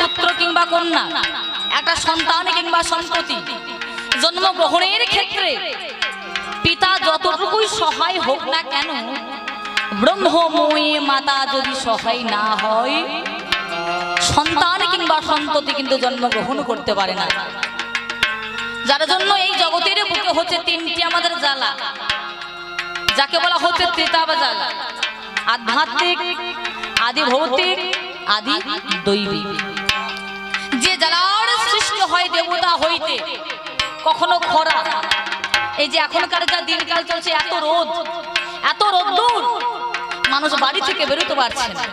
পুত্র কিংবা কন্যা, একটা সন্তান কিংবা সম্পত্তি জন্মগ্রহণের ক্ষেত্রে পিতা যতটুকুই সহায় হোক না কেন, ব্রহ্মময়ী মাতা যদি সহায় না হয়, সন্তান কিংবা সন্ততি কিন্তু জন্মগ্রহণ করতে পারে না। যার জন্য এই জগতের বুকে হচ্ছে তিনটি আমাদের জ্বালা, যাকে বলা হচ্ছে ত্রিতাব জ্বালা। আধ্যাত্মিক, আদি ভৌতিক, আদি দৈবিক। জ্বালার সৃষ্টি হয় দেবতা হইতে। কখনো খরা। এই যে এখনকার যা দিনকাল চলছে, এত রোদ। এত রোদ্দুর মানুষ বাড়ি থেকে বেরোতে পারছে না।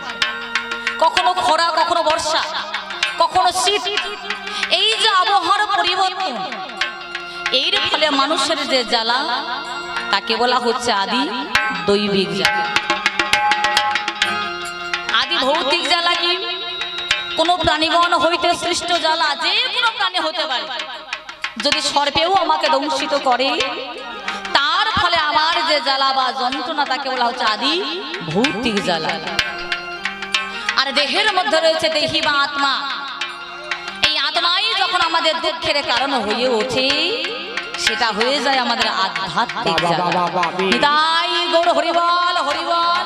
কখনো খরা, কখনো বর্ষা, কখনো শীত। এই যে আবহাওয়ার পরিবর্তন, এর ফলে মানুষের যে জ্বালা, তাকে বলা হচ্ছে আদি দৈবিক জ্বালা। আদি ভৌতিক জ্বালা কি? কোনো প্রাণীগণ হইতে সৃষ্ট জ্বালা যে কোনো প্রাণী হতে পারে। যদি সর্পেও আমাকে দংশিত করে তার ফলে আমার যে জ্বালা বা যন্ত্রণা তাকে বলা হচ্ছে আদি ভৌতিক জ্বালা। আর দেহের মধ্যে রয়েছে দেহি বা আত্মা। এই আত্মাই যখন আমাদের দুঃখের কারণ হয়ে ওঠে সেটা হয়ে যায় আমাদের আধ্যাত্মিক। তাই গৌর হরিবল হরিবল।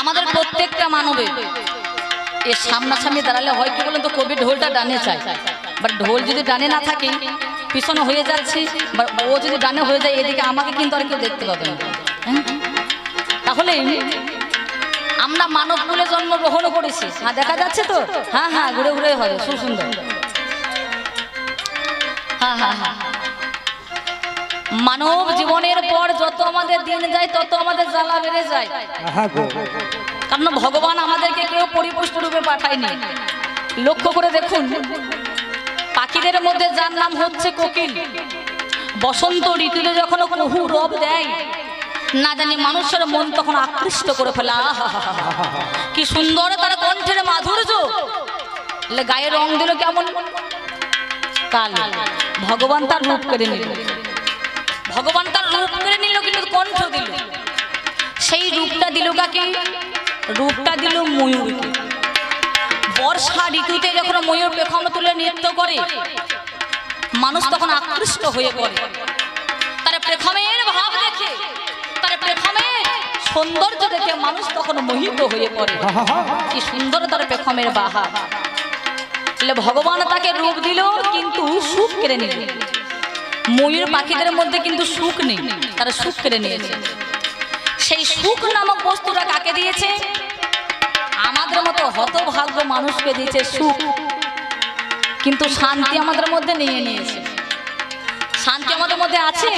আমাদের প্রত্যেকটা মানবে। এর সামনাসামনি দাঁড়ালে হয় কি বলেন তো কবি ঢোলটা ডানে চায়। বাট ঢোল যদি ডানে না থাকে, পিছনে হয়ে যাচ্ছে বা ও যদি ডানে হয়ে যায়, এদিকে আমাকে কিন্তু আর কেউ দেখতে পাবে না। হ্যাঁ? তাহলে আমরা মানব কুলে জন্মগ্রহণ করেছি। হ্যাঁ দেখা যাচ্ছে তো? হ্যাঁ হ্যাঁ ঘুরে ঘুরে হবে সুন্দর। হ্যাঁ হ্যাঁ হ্যাঁ। মানব জীবনের পর যত আমাদের দিন যায় তত আমাদের জ্বালা বেড়ে যায়। কারণ ভগবান আমাদেরকে কেউ পরিপুষ্ট রূপে পাঠায়নি। লক্ষ্য করে দেখুন পাখিদের মধ্যে যার নাম হচ্ছে কোকিল। বসন্ত ঋতুতে যখন কুহু রব দেয় না জানি মানুষের মন তখন আকৃষ্ট করে ফেলে। কি সুন্দর তার কণ্ঠের মাধুর্য। গায়ে রং দিল কেমন? কাল। ভগবান তার রূপ করে নিল। ভগবান তার রূপ করে নিল, কিন্তু কণ্ঠ দিল। সেই রূপটা দিল কাকে? রূপটা দিল ময়ূরকে বর্ষা ঋতুতে যখন ময়ূর পেখম তুলে নৃত্য করে, মানুষ তখন আকৃষ্ট হয়ে পড়ে। তার প্রেখমের ভাব দেখে, তার প্রেখমের সৌন্দর্য দেখে মানুষ তখন মোহিত হয়ে পড়ে। কি সুন্দর তার পেখমের বাহা ভগবান তাকে রূপ দিল, কিন্তু সুখ কেড়ে নিল। ময়ূর পাখিদের মধ্যে কিন্তু সুখ নেই, তারা সুখ কেড়ে নিয়েছে। সেই সুখ নামক বস্তুটা কাকে দিয়েছে? আমাদের মতো হতভাগ্য মানুষকে দিয়েছে সুখ। কিন্তু শান্তি আমাদের মধ্যে নিয়ে নিয়েছে। শান্তি আমাদের মধ্যে আছে?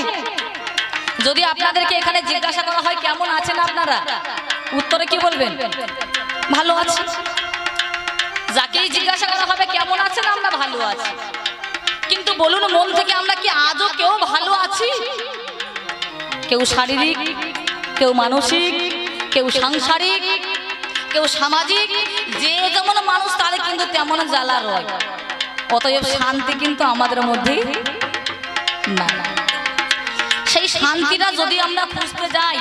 যদি আপনাদেরকে এখানে জিজ্ঞাসা করা হয়, কেমন আছেন আপনারা? উত্তরে কি বলবেন? ভালো আছে। যাকেই জিজ্ঞাসা করা হবে, কেমন আছেন? আমরা ভালো আছি। বলুন, মন থেকে আমরা কি আজও কেউ ভালো আছি? কেউ শারীরিক, কেউ মানসিক, কেউ সাংসারিক, কেউ সামাজিক, যে যেমন মানুষ তার কিন্তু তেমন জ্বালা রয়। অতএব শান্তি কিন্তু আমাদের মধ্যে না সেই শান্তিটা যদি আমরা খুঁজতে যাই,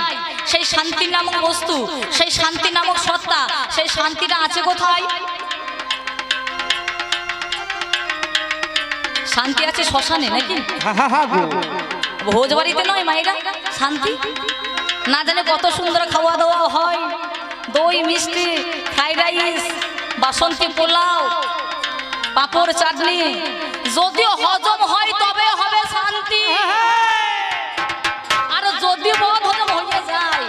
সেই শান্তি নামক বস্তু, সেই শান্তি নামক সত্তা, সেই শান্তিটা আছে কোথায়? শান্তি আছে শ্মশানে নাকি? ভোজ বাড়িতে নয় মায়েরা? শান্তি? না জানে কত সুন্দর খাওয়া দাওয়া হয়। দই মিষ্টি ফ্রাইড রাইস বাসন্তী পোলাও পাঁপড় চাটনি। যদিও হজম হয় তবে হবে শান্তি। আর যদি বধ হজম হয়ে যায়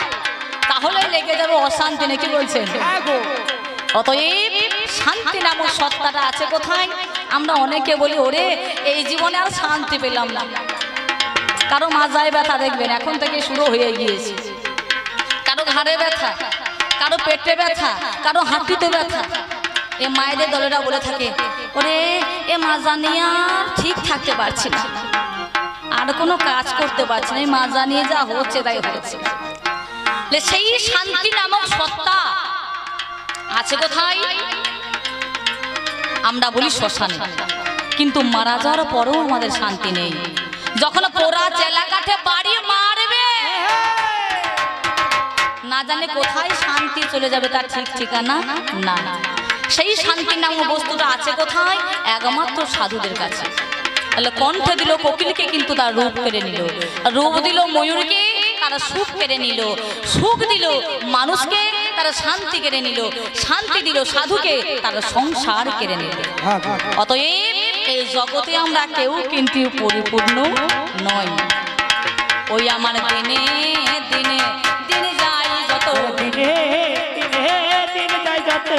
তাহলে লেগে যাবে অশান্তি নাকি বলছেন? অতএব শান্তি নামক সত্তাটা আছে কোথায়? আমরা অনেকে বলি, ওরে, এই জীবনে আর শান্তি পেলাম না। কারও মাজায় ব্যথা দেখবেন, এখন থেকে শুরু হয়ে গিয়েছে। কারও ঘাড়ে ব্যথা, কারও পেটে ব্যথা, কারও হাঁটুতে ব্যথা। এ মায়েদের দলেরা বলে থাকে, ওরে, এ মাজা নিয়ে আর ঠিক থাকতে পারছি না। আর কোনো কাজ করতে পারছি না। এই মাজা নিয়ে যা হচ্ছে তাই হচ্ছে লে, সেই শান্তি নামক সত্তা আছে কোথায়? আমরা বলি শ্মশানে। কিন্তু মারা যাওয়ার পরেও আমাদের শান্তি নেই। যখন পোড়া চেলা কাঠে বাড়ি মারবে, না জানে কোথায় শান্তি চলে যাবে তার ঠিক ঠিকানা না। সেই শান্তি নামক বস্তুটা আছে কোথায়? একমাত্র সাধুদের কাছে। তাহলে কণ্ঠ দিল কোকিলকে, কিন্তু তার রূপ কেড়ে নিল। রূপ দিল ময়ূরকে, তারা সুখ কেড়ে নিল। সুখ দিল মানুষকে তারা শান্তি কেড়ে নিল, শান্তি দিল সাধুকে, তারা সংসার কেড়ে নিল। অতএব এই জগতে আমরা কেউ কিন্তু পরিপূর্ণ নয় ওই আমার দিনে দিনে দিনে যাই যত। দিনে দিনে যাই যাতে।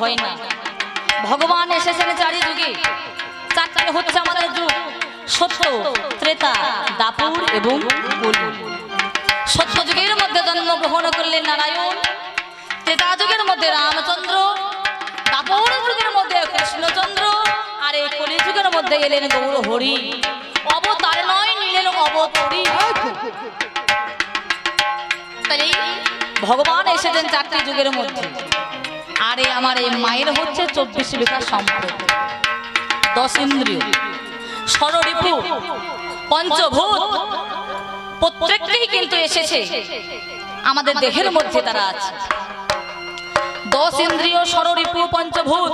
হয় না। ভগবান এসেছেন চারি যুগে চারটে হচ্ছে আমাদের যুগ। সত্য, ত্রেতা, দাপুর এবং সত্য যুগের মধ্যে জন্মগ্রহণ করলেন নারায়ণ। ত্রেতা যুগের মধ্যে রামচন্দ্র। দাপুর যুগের মধ্যে কৃষ্ণচন্দ্র। আর এই কলি যুগের মধ্যে এলেন গৌর হরি অবতার নয়, নিলেন অবতরী। ভগবান এসেছেন চারটি যুগের মধ্যে। আরে আমার এই মায়ের হচ্ছে চব্বিশ বিকাশ সম্পদ। দশ ইন্দ্রিয়। ষড়রিপু পঞ্চভূত। প্রত্যেকটাই কিন্তু এসেছে। আমাদের দেহের মধ্যে তারা আছে। দশ ইন্দ্রিয় ষড়রিপু পঞ্চভূত।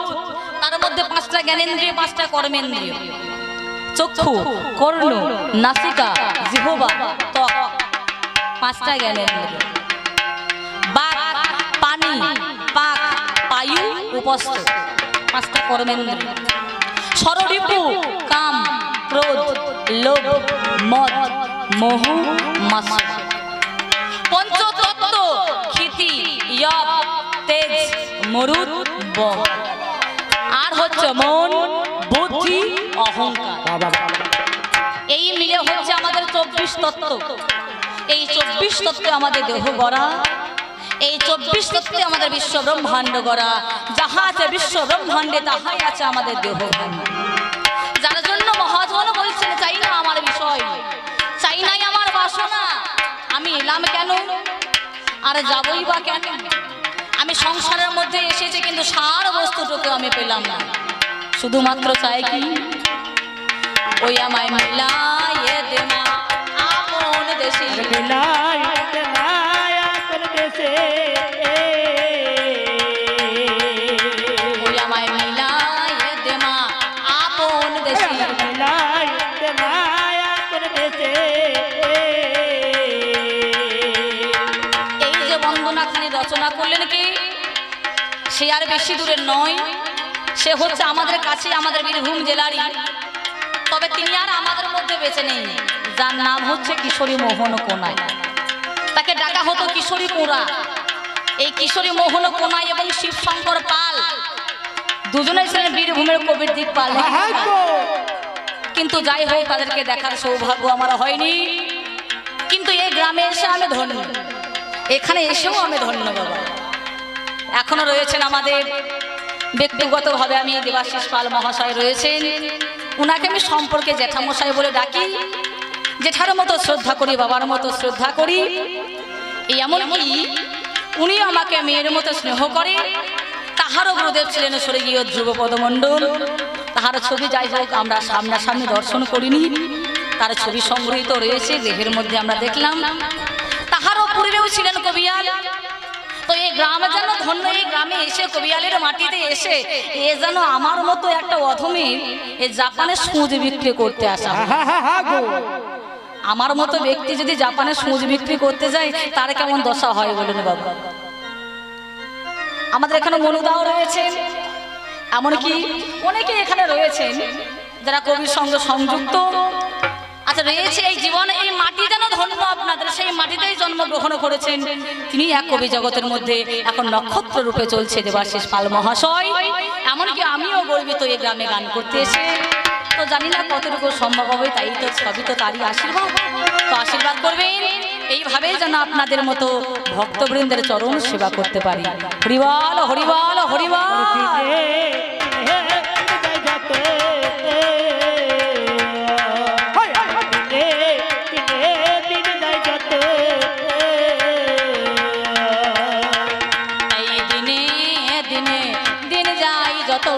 তার মধ্যে পাঁচটা জ্ঞানেন্দ্রিয়, পাঁচটা কর্মেন্দ্রিয়। চক্ষু, কর্ণ, নাসিকা, জিহবা, ত্বক। পাঁচটা জ্ঞানেন্দ্রিয়। বাক, পানি। উপস্থ পাঁচটা কর্মেন্দ্রিয় ষড়রিপু কাম, ক্রোধ, লোভ, মদ, মোহ মাস পঞ্চতত্ত্ব, ক্ষিতি ইয়ব তেজ, মরুদ বম আর হচ্ছে মন, বুদ্ধি, অহংকার। এই মিলে হচ্ছে আমাদের চব্বিশ তত্ত্ব। এই চব্বিশ তত্ত্বে আমাদের দেহ গড়া। এই চব্বিশ তত্ত্বে আমাদের বিশ্ব ব্রহ্মাণ্ড গড়া। যাহা আছে বিশ্ব ব্রহ্মাণ্ডে তাহাই আছে আমাদের দেহ। যার জন্য মহাজন বলছেন, চাই না আমার বিষয়, চাই নাই আমার বাসনা। আমি এলাম কেন? আর যাবই বা কেন? আমি সংসারের মধ্যে এসেছি, কিন্তু সার বস্তুটুকু আমি পেলাম না। শুধুমাত্র চাই কি? ওই আমায় মিলাইয়ে দে মা আপন দেশে। মিলাই বন্দনাখানি রচনা করলেন কি? সে আর বেশি দূরে নয়। সে হচ্ছে আমাদের কাছে আমাদের বীরভূম জেলারই। তবে তিনি আর আমাদের মধ্যে বেঁচে নেই। যার নাম হচ্ছে কিশোরী মোহন কোনায়। ডাকা হতো কিশোরী কোড়া এই কিশোরী মোহন কোনায় এবং শিব শঙ্কর পাল। দুজনেই ছিলেন বীরভূমের কবির দিক পাল কিন্তু যাই হোক তাদেরকে দেখার সৌভাগ্য আমার হয়নি। কিন্তু এই গ্রামে এসে আমি ধন্য। এখানে এসেও আমি ধন্য বাবা। এখনও রয়েছেন আমাদের। ব্যক্তিগতভাবে আমি দেবাশিস পাল মহাশয় রয়েছেন। উনাকে আমি সম্পর্কে জ্যাঠামশাই বলে ডাকি। জেঠার মতো শ্রদ্ধা করি বাবার মতো শ্রদ্ধা করি। এমনকি উনিও আমাকে মেয়ের মতো স্নেহ করে। তাহারও গুরুদেব ছিলেন স্বর্গীয় ধ্রুবপদ মণ্ডল তাহার ছবি যাই হোক, আমরা সামনাসামনি দর্শন করিনি। তার ছবি সংগৃহীত রয়েছে, দেহের মধ্যে আমরা দেখলাম। তাহারও পূর্বেও ছিলেন কবিয়াল। তো এই গ্রামে যেন ধন্য, এই গ্রামে এসে কবিয়ালের মাটিতে এসে এ যেন আমার মতো একটা অধমের এই জাপানে সুঁজ বিক্রি করতে আসা। আমার মতো ব্যক্তি যদি জাপানে সুঁচ বিক্রি করতে যায় তার কেমন দশা হয় বলুন বাবা? আমাদের এখানে মনুদাও রয়েছেন এমনকি অনেকে এখানে রয়েছেন যারা কবির সঙ্গে সংযুক্ত। আচ্ছা রয়েছে এই জীবনে এই মাটি যেন ধন্য আপনাদের সেই মাটিতেই জন্মগ্রহণ করেছেন। তিনি এক কবি জগতের মধ্যে এখন নক্ষত্র রূপে চলছে দেবাশিস পাল মহাশয়। এমনকি আমিও গর্বিত এই গ্রামে গান করতে এসে। তো জানি না কতটুকু সম্ভব হবে, তাই তো সবই তো তারই আশীর্বাদ। তো আশীর্বাদ করবেন এইভাবেই যেন আপনাদের মতো ভক্তবৃন্দের চরণ সেবা করতে পারি। হরিবল হরিবল হরিবল। দিন দিন যাই যত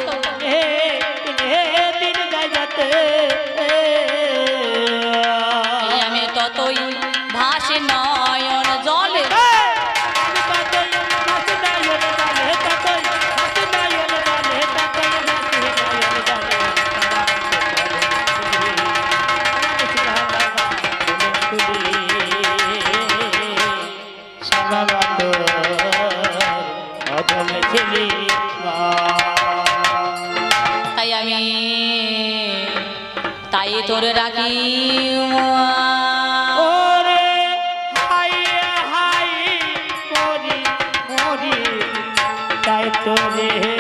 তাই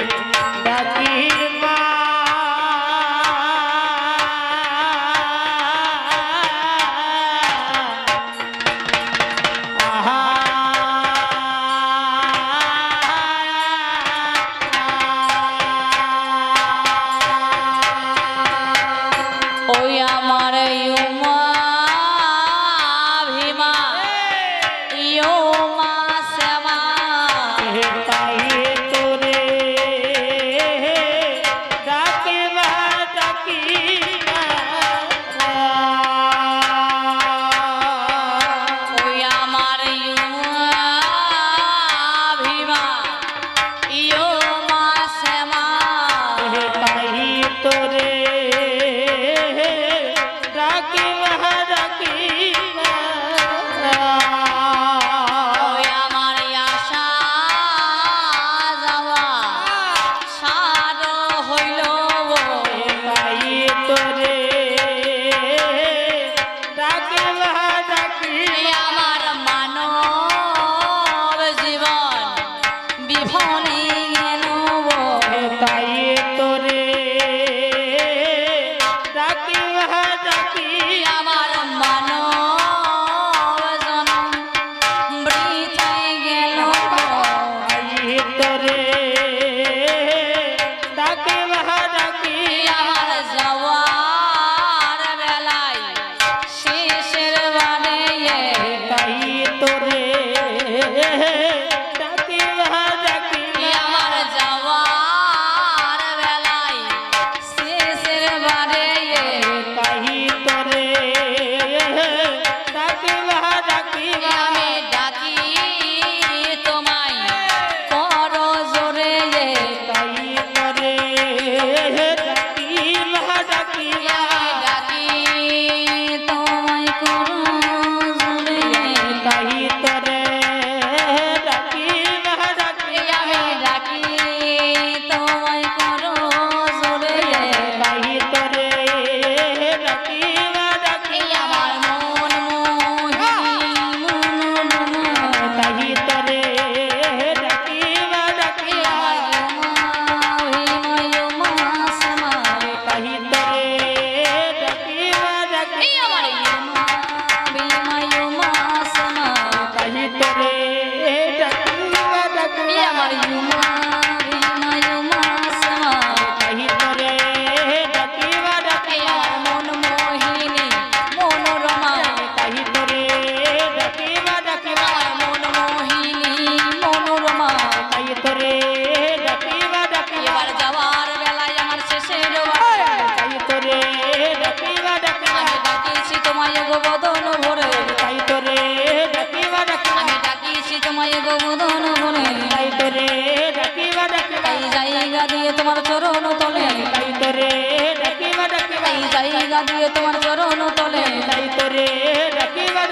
তোরে ডাকিবা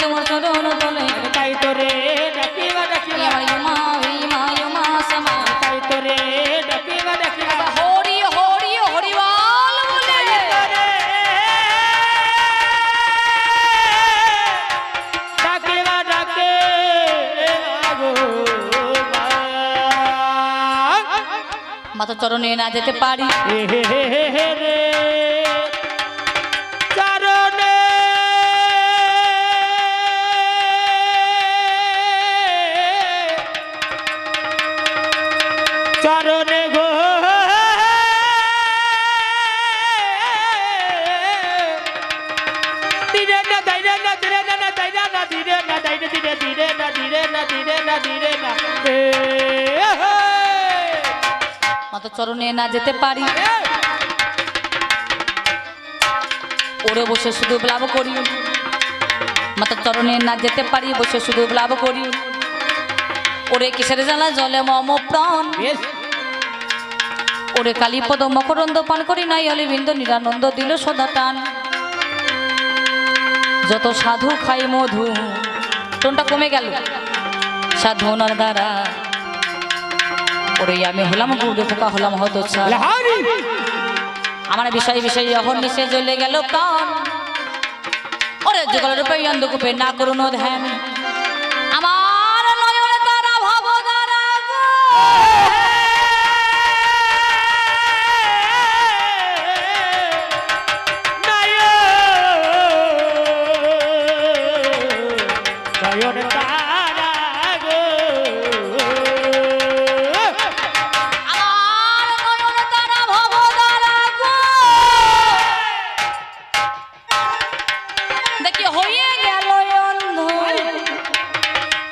তোমার চরণ তলে। তাই তোরে ডাকিবা আমার সমা। তাই তোরে ডাকিবা ডাকিবা। হরি হরি হরিবাল বলে। ডাকিবা ডাকে। মাতা চরণে না যেতে পারি। রে। চরণে ধীরে না ধীরে না ধীরে না ধীরে না ধীরে না ধীরে ধীরে ধীরে না ধীরে না ধীরে না ধীরে না এ চরণে না যেতে পারি। ওরে বসে শুধু ব্লাভ করি। মাতা চরণে না যেতে পারি বসে শুধু ব্লাভ করি। ওরে কিসের জ্বালা জলে মম প্রাণ? ওরে কালীপদ মকরন্দ পান করি নাই অলিবিন্দ নিরানন্দ দিল সদা টান। যত সাধু খাই মধু টোনটা কমে গেল। সাধু সাধনার দ্বারা ওরে আমি হলাম গুড়ে পোকা হলাম হত আমার বিষয় বিষয় যখন নিশে জ্বলে গেল প্রাণ। ওরে যুগল রূপে অন্ধকূপে না করুন ধ্যান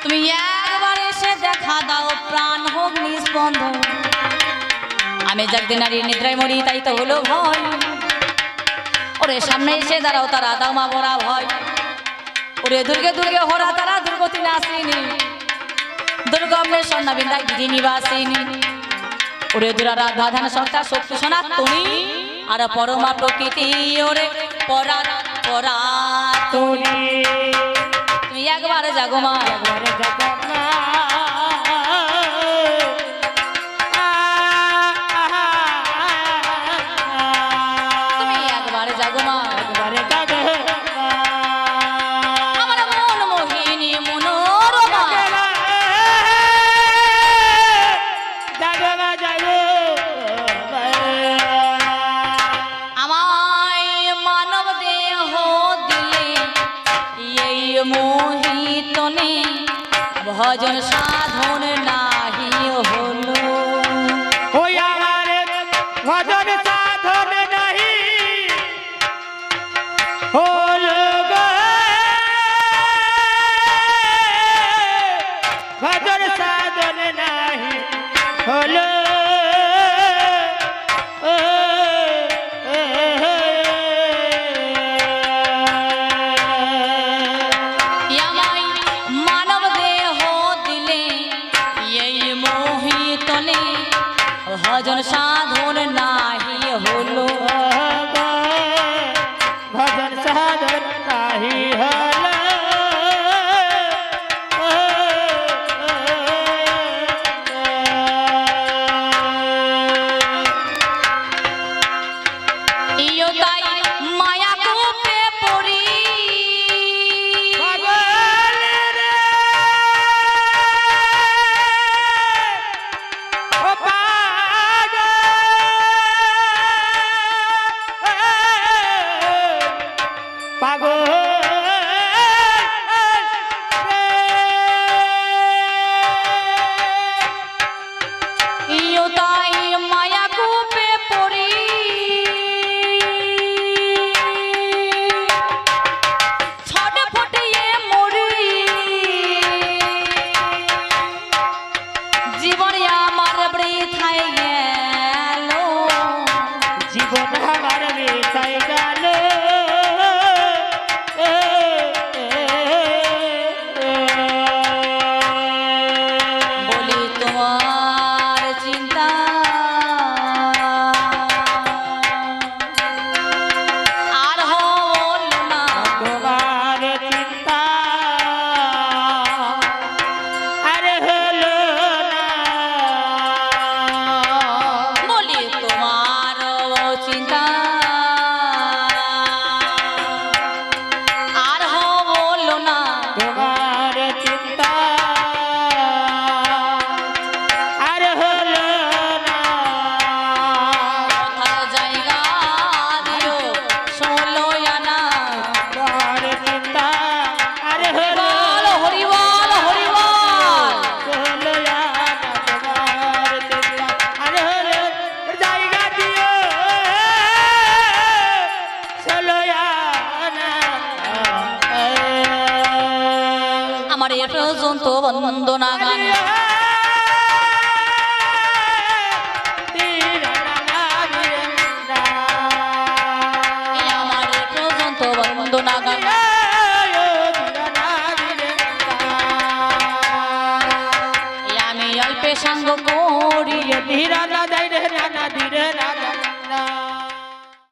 তুমি একবার এসে দেখা দাও, প্রাণ হোক নিস্পন্দ আমি যাকদিন নারী নিদ্রায় মরি, তাই তো হলো ভয়। ওরে সামনে এসে দাঁড়াও, তারা দাও মা বড়া ভয়। ওরে দুর্গে দুর্গে, হরা তারা দুর্গতি নাসিনী। দুর্গমের স্বর্ণাবিন্দা গিরি নিবাসিনী। ওরে দুরা রাধা ধান সন্তা শক্তি সোনা তুমি, আর পরমা প্রকৃতি, ওরে পরা পরা তুমি। একবার জাগো মা। তুমি